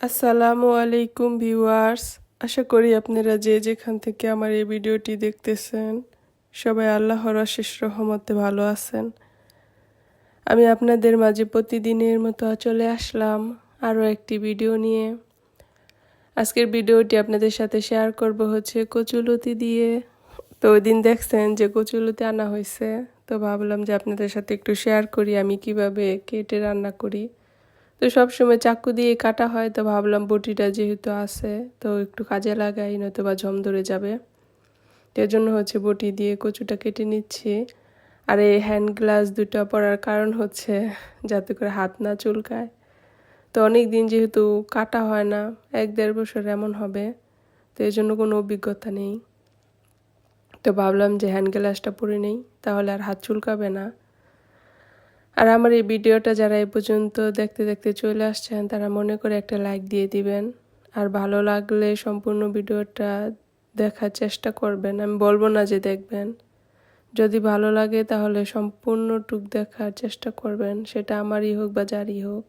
আসসালামু আলাইকুম ভিউয়ার্স। আশা করি আপনারা যে যেখান থেকে আমার এই ভিডিওটি দেখতেছেন, সবাই আল্লাহর অশেষ রহমতে ভালো আছেন। আমি আপনাদের মাঝে প্রতিদিনের মতো চলে আসলাম আরও একটি ভিডিও নিয়ে। আজকের ভিডিওটি আপনাদের সাথে শেয়ার করব হচ্ছে কচুলতি দিয়ে। তো ওই দিন দেখছেন যে কচুলতি আনা হয়েছে, তো ভাবলাম যে আপনাদের সাথে একটু শেয়ার করি আমি কীভাবে কেটে রান্না করি। তো সবসময় চাকু দিয়ে কাটা হয়, তো ভাবলাম বটিটা যেহেতু আছে, তো একটু কাজে লাগাই নয়তো বা ঝম ধরে যাবে। এর জন্য হচ্ছে বটি দিয়ে কচুটা কেটে নিচ্ছি। আর এই হ্যান্ড গ্লাস দুটো পরার কারণ হচ্ছে যাতে করে হাত না চুলকায়। তো অনেক দিন যেহেতু কাটা হয় না, এক দেড় বছর এমন হবে, তো এই জন্য কোনো অভিজ্ঞতা নেই। তো ভাবলাম যে হ্যান্ড গ্লাসটা পরে নেই, তাহলে আর হাত চুলকাবে না। আর আমার এই ভিডিওটা যারা এ পর্যন্ত দেখতে দেখতে চলে আসছেন, তারা মনে করে একটা লাইক দিয়ে দিবেন। আর ভালো লাগলে সম্পূর্ণ ভিডিওটা দেখার চেষ্টা করবেন। আমি বলব না যে দেখবেন। যদি ভালো লাগে তাহলে সম্পূর্ণ টুক দেখার চেষ্টা করবেন। সেটা আমারই হোক বা যারই হোক।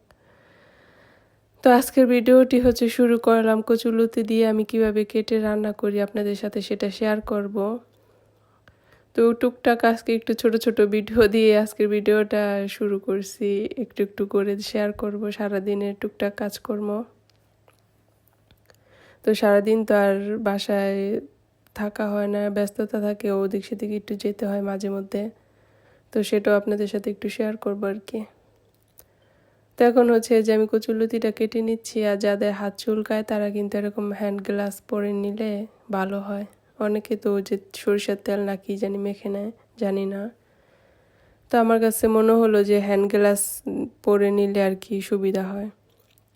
তো আজকের ভিডিওটি হচ্ছে শুরু করলাম কচুলতি দিয়ে আমি কীভাবে কেটে রান্না করি আপনাদের সাথে সেটা শেয়ার করব। তো টুকটাক আজকে একটু ছোট ছোট ভিডিও দিয়ে আজকের ভিডিওটা শুরু করছি। একটু একটু করে শেয়ার করব, সারাদিনের টুকটাক কাজকর্ম। তো সারাদিন তো আর বাসায় থাকা হয় না, ব্যস্ততা থাকে, ওদিক সেদিকে একটু যেতে হয় মাঝে মধ্যে। তো সেটাও আপনাদের সাথে একটু শেয়ার করব আর কি। তো এখন হচ্ছে যে আমি কচুলতিটা কেটে নিচ্ছি আর যাদের হাত চুলকায় তারা কিন্তু এরকম হ্যান্ড গ্লাস পরে নিলে ভালো হয়। অনেকে তো যে সরিষার তেল না কি জানি মেখে নেয়, জানি না। তো আমার কাছে মনে হলো যে হ্যান্ড গ্লাস পরে নিলে আর কি সুবিধা হয়।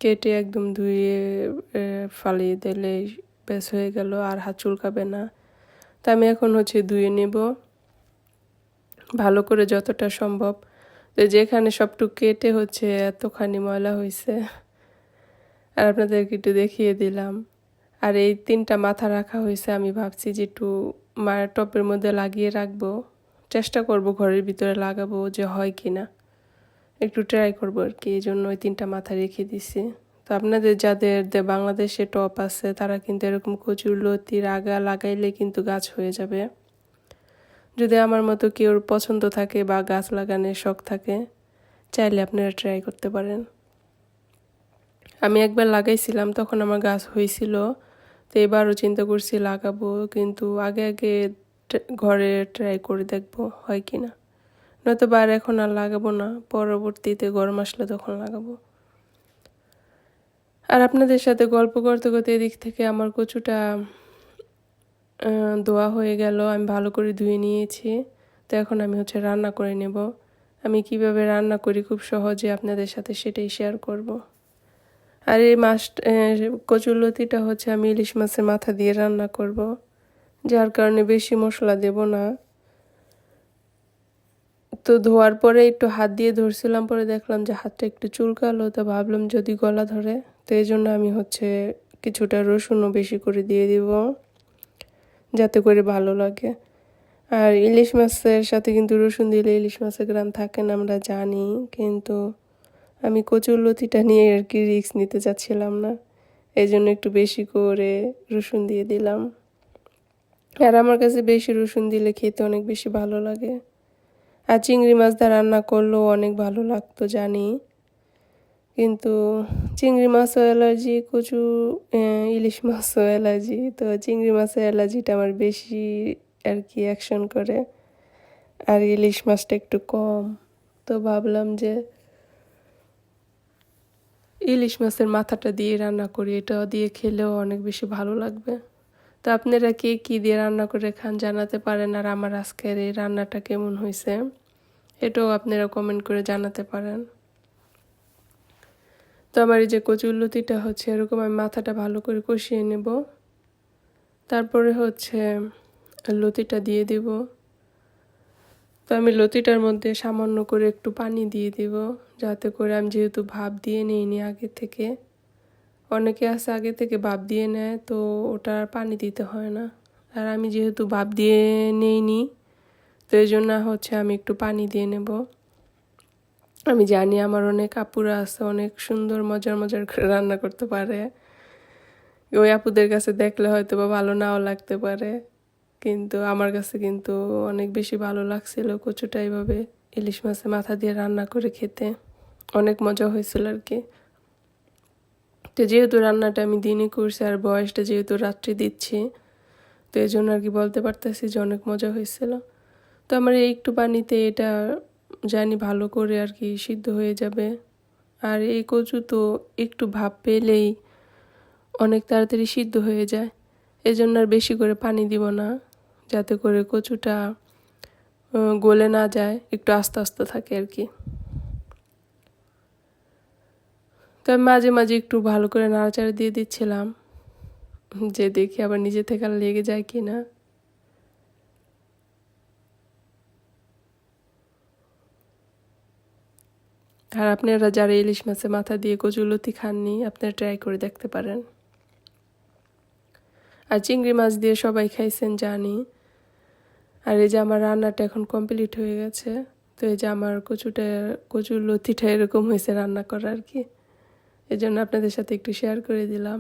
কেটে একদম ধুয়ে ফালিয়ে দিলে ব্যাস হয়ে গেল, আর হাত চুলকাবে না। তা আমি এখন হচ্ছে ধুয়ে নেব। ভালো করে যতটা সম্ভব। তো যেখানে সবটুকু কেটে হচ্ছে এতখানি ময়লা হয়েছে আর আপনাদেরকে একটু দেখিয়ে দিলাম। আর এই তিনটা মাথা রাখা হয়েছে, আমি ভাবছি যে একটু মায়ের টপের মধ্যে লাগিয়ে রাখব, চেষ্টা করব ঘরের ভিতরে লাগাবো যে হয় কি না একটু ট্রাই করব আর কি এই জন্য ওই তিনটা মাথা রেখে দিছি। তো আপনাদের যাদের বাংলাদেশে টপ আছে, তারা কিন্তু এরকম কচুর লতির আগা লাগাইলে কিন্তু গাছ হয়ে যাবে। যদি আমার মতো কেউ পছন্দ থাকে বা গাছ লাগানোর শখ থাকে, চাইলে আপনারা ট্রাই করতে পারেন। আমি একবার লাগাইছিলাম, তখন আমার গাছ হয়েছিল তো এবারও চিন্তা করছি লাগাবো, কিন্তু আগে আগে ঘরে ট্রাই করে দেখব হয় কি না। নয়তো বার এখন আর লাগাবো না, পরবর্তীতে গরম আসলে তখন লাগাবো। আর আপনাদের সাথে গল্প করতে করতে এদিক থেকে আমার কচুটা ধোয়া হয়ে গেল, আমি ভালো করে ধুয়ে নিয়েছি। তো এখন আমি হচ্ছে রান্না করে নেব। আমি কীভাবে রান্না করি খুব সহজে আপনাদের সাথে সেটাই শেয়ার করব। আর এই মাছ কচুলতিটা হচ্ছে আমি ইলিশ মাছের মাথা দিয়ে রান্না করব। যার কারণে বেশি মশলা দেব না তো ধোয়ার পরে একটু হাত দিয়ে ধরছিলাম, পরে দেখলাম যে হাতটা একটু চুলকালো, তো ভাবলাম যদি গলা ধরে, তো এই জন্য আমি হচ্ছে কিছুটা রসুনও বেশি করে দিয়ে দিব, যাতে করে ভালো লাগে আর ইলিশ মাছের সাথে কিন্তু রসুন দিলে ইলিশ মাছের গ্রাম থাকে না, আমরা জানি, কিন্তু আমি কচুর লতিটা নিয়ে আর কি রিক্স নিতে চাচ্ছিলাম না। এই জন্য একটু বেশি করে রসুন দিয়ে দিলাম। আর আমার কাছে বেশি রসুন দিলে খেতে অনেক বেশি ভালো লাগে। আর চিংড়ি মাছ দা রান্না করলেও অনেক ভালো লাগতো জানি। কিন্তু চিংড়ি মাছও অ্যালার্জি কচু ইলিশ মাছও অ্যালার্জি তো চিংড়ি মাছের অ্যালার্জিটা আমার বেশি আর কি অ্যাকশন করে। আর ইলিশ মাছটা একটু কম। তো ভাবলাম যে ইলিশ মাছের মাথাটা দিয়ে রান্না করি, এটা দিয়ে খেলেও অনেক বেশি ভালো লাগবে। তো আপনারা কে কী দিয়ে রান্না করে খান জানাতে পারেন, আর আমার আজকের এই রান্নাটা কেমন হয়েছে, এটাও আপনারা কমেন্ট করে জানাতে পারেন। তো আমার এই যে কচুর লতিটা হচ্ছে, এরকম আমি মাথাটা ভালো করে কষিয়ে নেব। তারপরে হচ্ছে লতিটা দিয়ে দিব। তো আমি লতিটার মধ্যে সামান্য করে একটু পানি দিয়ে দিব, যাতে করে আমি যেহেতু ভাব দিয়ে নিইনি আগে থেকে। অনেকে আছে আগে থেকে ভাব দিয়ে নেয়, তো ওটা আর পানি দিতে হয় না। আর আমি যেহেতু ভাব দিয়ে নেইনি, তো এই জন্য হচ্ছে আমি একটু পানি দিয়ে নেব। আমি জানি আমার অনেক আপুরা আছে, অনেক সুন্দর, মজার মজার করে রান্না করতে পারে। ওই আপুদের কাছে দেখলে হয়তো বা ভালো নাও লাগতে পারে। কিন্তু আমার কাছে কিন্তু অনেক বেশি ভালো লাগছিল কচুটা এইভাবে ইলিশ মাছের মাথা দিয়ে রান্না করে খেতে। অনেক মজা হয়েছিল আর কি তো যেহেতু রান্নাটা আমি দিনই করছি আর বয়সটা যেহেতু রাত্রি দিচ্ছি, তো এই জন্য আর কি বলতে পারতেছি যে অনেক মজা হয়েছিল। তো আমার এই একটু পানিতে এটা জানি ভালো করে আর কি সিদ্ধ হয়ে যাবে। আর এই কচু তো একটু ভাব পেলেই অনেক তাড়াতাড়ি সিদ্ধ হয়ে যায়। এই জন্য আর বেশি করে পানি দিব না, যাতে করে কচুটা গলে না যায়, একটু আস্তে আস্তে থাকে আর কি। তো আমি মাঝে মাঝে একটু ভালো করে নাড়াচাড়া দিয়ে দিচ্ছিলাম, যে দেখি আবার নিজে থেকে আর লেগে যায় কি না আর আপনারা যারা ইলিশ মাছের মাথা দিয়ে কচুলতি খাননি আপনারা ট্রাই করে দেখতে পারেন। আর চিংড়ি মাছ দিয়ে সবাই খাইছেন জানি। আর এই যে আমার রান্নাটা এখন কমপ্লিট হয়ে গেছে, তো এই যে আমার কচুটা কচুর লতিটা এরকম হয়েছে রান্না করা আর কি। এই জন্য আপনাদের সাথে একটু শেয়ার করে দিলাম।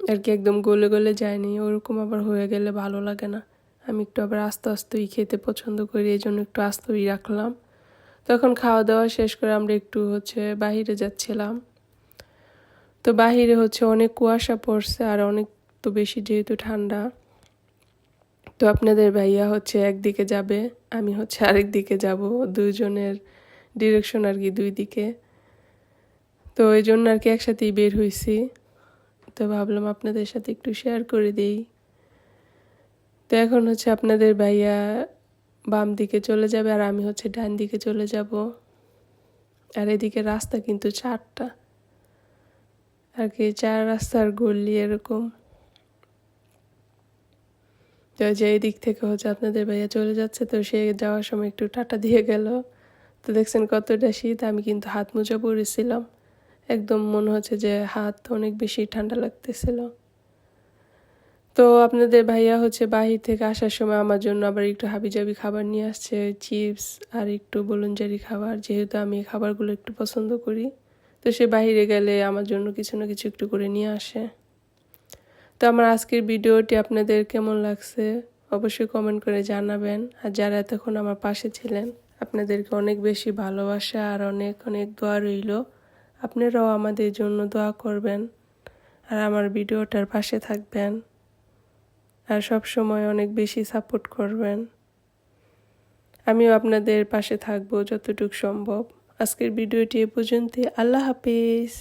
আর কি একদম গলে গলে যায়নি, ওরকম আবার হয়ে গেলে ভালো লাগে না। আমি একটু আবার আস্তে আস্তেই খেতে পছন্দ করি, এই জন্য একটু আস্তই রাখলাম। তখন খাওয়া দাওয়া শেষ করে আমরা একটু হচ্ছে বাহিরে যাচ্ছিলাম। তো বাহিরে হচ্ছে অনেক কুয়াশা পড়ছে আর অনেক তো বেশি যেহেতু ঠান্ডা। তো আপনাদের ভাইয়া হচ্ছে একদিকে যাবে, আমি হচ্ছে আরেক দিকে যাব দুজনের ডিরেকশন আর কি দুই দিকে। তো এই জন্য আর কি একসাথেই বের হয়েছি তো ভাবলাম আপনাদের সাথে একটু শেয়ার করে দিই। তো এখন হচ্ছে আপনাদের ভাইয়া বাম দিকে চলে যাবে আর আমি হচ্ছে ডান দিকে চলে যাব। আর এদিকে রাস্তা কিন্তু চারটা। আর কি চার রাস্তার গলি এরকম। তো যে দিক থেকে হচ্ছে আপনাদের ভাইয়া চলে যাচ্ছে, তো সে যাওয়ার সময় একটু টাটা দিয়ে গেল। তো দেখছেন কতটা শীত, আমি কিন্তু হাত মোজা পরেছিলাম। একদম মনে হচ্ছে যে হাত অনেক বেশি ঠান্ডা লাগতেছিল। তো আপনাদের ভাইয়া হচ্ছে বাহির থেকে আসার সময় আমার জন্য আবার একটু হাবিজাবি খাবার নিয়ে আসছে, চিপস আর একটু বলুনজারি খাবার, যেহেতু আমি খাবারগুলো একটু পছন্দ করি। তো সে বাইরে গেলে আমার জন্য কিছু না কিছু একটু করে নিয়ে আসে। তো আমার আজকের ভিডিওটি আপনাদের কেমন লাগছে অবশ্যই কমেন্ট করে জানাবেন। আর যারা এতক্ষণ আমার পাশে ছিলেন, আপনাদেরকে অনেক বেশি ভালোবাসা আর অনেক অনেক দোয়া রইল। আপনারাও আমাদের জন্য দোয়া করবেন আর আমার ভিডিওটার পাশে থাকবেন আর সব সময় অনেক বেশি সাপোর্ট করবেন। আমিও আপনাদের পাশে থাকব যতটুকু সম্ভব। আজকের ভিডিওটি এ পর্যন্ত আল্লাহ হাফিজ।